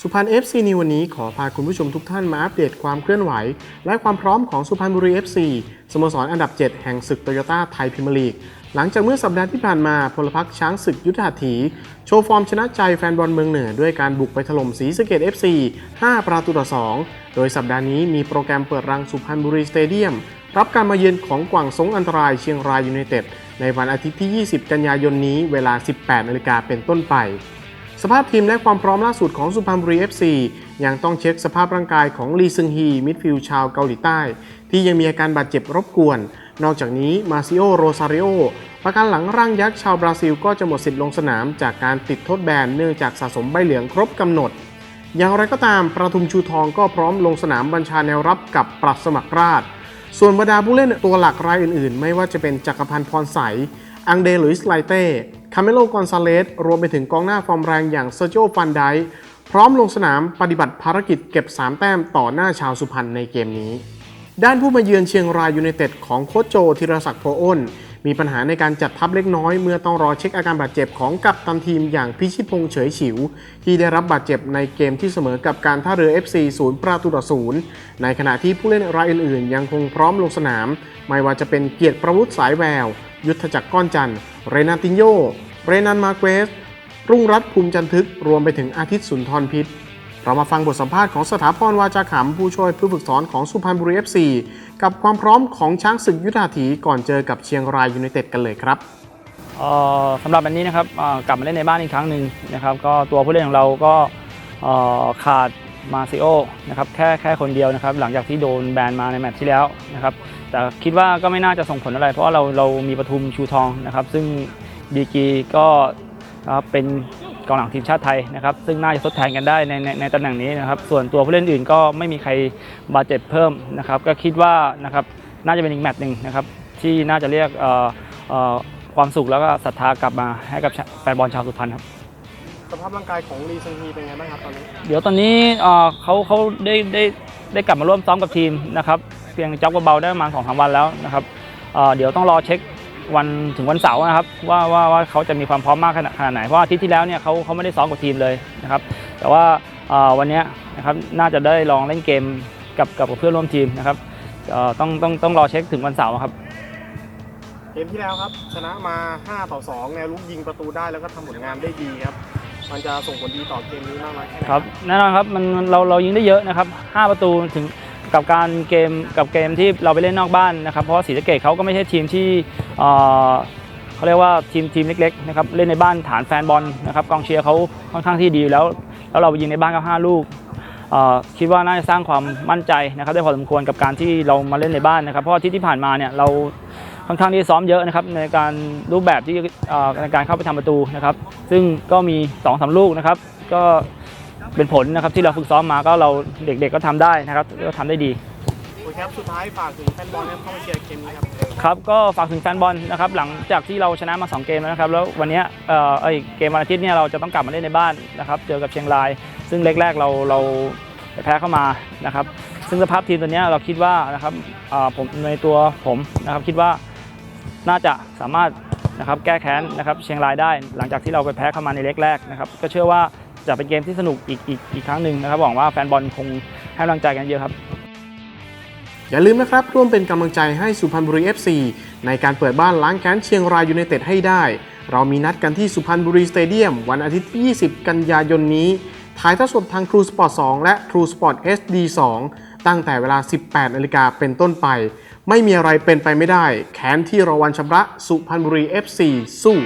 สุพรรณ FC ในวันนี้ขอพาคุณผู้ชมทุกท่านมาอัปเดตความเคลื่อนไหว และความพร้อมของสุพรรณบุรี FC สโมสรออันดับ 7 แห่งศึกโตโยต้าไทยพิมลีก หลังจากเมื่อสัปดาห์ที่ผ่านมาพลพักช้างศึกยุทธหัตถี โชว์ฟอร์มชนะใจแฟนบอลเมืองเหนือ ด้วยการบุกไปถล่มสีสะเกด FC 5 ประตูต่อ 2 โดยสัปดาห์นี้มีโปรแกรมเปิดรังสุพรรณบุรีสเตเดียม รับการมาเยือนของกวางสงอันตรายเชียงรายยูไนเต็ดในวันอาทิตย์ที่ 20 กันยายนนี้เวลา 18 นาฬิกาเป็นต้นไป สภาพทีมและความพร้อมล่าสุดของสุพรรณบุรี FC ยังต้องเช็คสภาพร่างกายของลีซึงฮีมิดฟิลชาวเกาหลีใต้ ที่ยังมีอาการบาดเจ็บรบกวน นอกจากนี้มาซิโอโรซาริโอประกันหลังร่างยักษ์ชาวบราซิลก็จะหมดสิทธิ์ลงสนามจากการติดโทษแบนเนื่องจากสะสมใบเหลืองครบกำหนด อย่างไรก็ตามประทุมชูทองก็พร้อมลงสนามบัญชาแนวรับกับปรับสมัครราช ส่วนบรรดาผู้เล่นตัวหลักรายอื่นๆ ไม่ว่าจะเป็นจักรพันธ์พรใส อังเดลุยส์ไลเต้ คาเมโลกอนซาเลส รวมไปถึงกองหน้าฟอร์มแรงอย่างเซอร์โจฟันไดพร้อมลงสนามปฏิบัติภารกิจเก็บ 3 แต้มต่อหน้าชาวสุพรรณในเกมนี้ ด้านผู้มาเยือนเชียงรายยูไนเต็ดของโค้ชโจธีรศักดิ์โพอ้น มีปัญหาในการจัดทัพเล็กน้อยเมื่อต้องรอเช็คอาการบาดเจ็บของกัปตันทีมอย่างพิชิตพงษ์เฉยฉิว ที่ได้รับบาดเจ็บในเกมที่เสมอกับการท่าเรือ FC ศูนย์ประตูต่อศูนย์ในขณะที่ผู้เล่นรายอื่นๆ ยังคงพร้อมลงสนาม ไม่ว่าจะเป็นเกียรติประวุฒิสายแวว ยุทธจักรก้อนจันทร์เรนาตินโยเรนันมาเกวสรุ่งรัตน์ภูมิจันทึกรวมไปถึงอาทิตย์สุนทรพิษ เรามาฟังบทสัมภาษณ์ของสถาพรวาจาขำผู้ช่วยผู้ฝึกสอนของสุพรรณบุรี FC กับความพร้อมของช้างศึกยุทธาถีก่อนเจอกับเชียงรายยูไนเต็ดกันเลยครับสำหรับอันนี้นะครับกลับมาเล่นในบ้านอีกครั้งหนึ่งนะครับก็ตัวผู้เล่นของเราก็ขาดมาซิโอนะครับแค่แค่คนเดียวนะครับหลังจากที่โดนแบนมาในแมตช์ที่แล้วนะครับแต่คิดว่าก็ไม่น่าจะส่งผลอะไร เพราะเราเรามีปทุมชูทองนะครับซึ่งดีกีก็นะครับเป็น กองหลังทีมชาติไทยนะครับซึ่งน่าจะทดแทนกันได้ในในในตำแหน่งนี้นะครับส่วนตัวผู้เล่นอื่นก็ไม่มีใครบาดเจ็บเพิ่มนะครับก็คิดว่านะครับน่าจะเป็นอีกแมตช์หนึ่งนะครับที่น่าจะเรียกเอ่อเอ่อความสุขแล้วก็ศรัทธากลับมาให้กับแฟนบอลชาวสุพรรณครับสภาพร่างกายของลีซึงฮีเป็นไงบ้างครับตอนนี้เดี๋ยวตอนนี้เอ่อเขาเขาได้ได้ได้กลับมาร่วมซ้อมกับทีมนะครับเพียงจ็อบเบาๆได้ประมาณสองสามวันแล้วนะครับเอ่อเดี๋ยวต้องรอเช็ค วันถึงวันเสาร์นะครับว่าว่าว่าเขาจะมีความพร้อมมากขนาดขนาดไหน เพราะว่าอาทิตย์ที่แล้วเนี่ยเขาเขาไม่ได้ซ้อมกับทีมเลยนะครับ แต่ว่าเอ่อวันเนี้ยนะครับน่าจะได้ลองเล่นเกมกับกับเพื่อนร่วมทีมนะครับเอ่อต้องต้องต้องรอเช็คถึงวันเสาร์ครับเกมที่แล้วครับชนะมา 5 ต่อ 2 แนวลุกยิงประตูได้แล้วก็ทำผลงานได้ดีครับ มันจะส่งผลดีต่อเกมนี้มากน้อยแค่ไหนครับแน่นอนครับมันมันเราเรายิงได้เยอะนะครับ 5 ประตูถึงกับการเกมกับเกมที่เราไปเล่นนอกบ้านนะครับ เพราะว่าศรีสะเกดเขาก็ไม่ใช่ทีมที่ เขาเรียกว่าทีมทีมเล็กๆนะครับเล่นในบ้านฐานแฟนบอลนะครับกองเชียร์เขาค่อนข้างที่ดีแล้ว แล้วเราไปยิงในบ้านก็5ลูกคิดว่าน่าจะสร้างความมั่นใจนะครับได้พอสมควรกับการที่เรามาเล่นในบ้านนะครับเพราะที่ที่ผ่านมาเนี่ยเราค่อนข้างที่ซ้อมเยอะนะครับในการรูปแบบที่ในการเข้าไปทำประตูนะครับ ซึ่งก็มี2อสลูกนะครับ ก็เป็นผลนะครับที่เราฝึกซ้อมมาก็เราเด็กๆก็ทำได้นะครับก็ทำได้ดี โอเครับ สุดท้ายฝากถึงแฟนบอลให้เข้ามาเชียร์เกมนี้ครับ ครับก็ฝากถึงแฟนบอลนะครับหลังจากที่เราชนะมา 2 เกมแล้วนะครับแล้ววันเนี้ยเอ่อเอเกมวันอาทิตย์เนี่ยเราจะต้องกลับมาเล่นในบ้านนะครับเจอกับเชียงราย ซึ่งเล็กแรกเราเราแพ้เข้ามานะครับซึ่งสภาพทีมตัวเนี้ยเราคิดว่านะครับอ่าผมในตัวผมนะครับคิดว่าน่าจะสามารถนะครับแก้แค้นนะครับเชียงรายได้ หลังจากที่เราไปแพ้เข้ามาในเล็กแรกนะครับก็เชื่อว่าจะเป็นเกมที่สนุกอีกอีกอีกครั้งหนึ่งนะครับหวังว่าแฟนบอลคงให้กำลังใจกันเยอะครับ อย่าลืมนะครับร่วมเป็นกำลังใจให้สุพรรณบุรี FC ในการเปิดบ้านล้างแค้นเชียงรายยูไนเต็ดให้ได้ เรามีนัดกันที่สุพรรณบุรีสเตเดียม วันอาทิตย์ที่20 กันยายนนี้ ถ่ายทอดสดทาง True Sport 2 และ True Sport HD 2 ตั้งแต่เวลา 18 นาฬิกาเป็นต้นไป ไม่มีอะไรเป็นไปไม่ได้ แค้นที่รอวันชำระสุพรรณบุรี FC สู้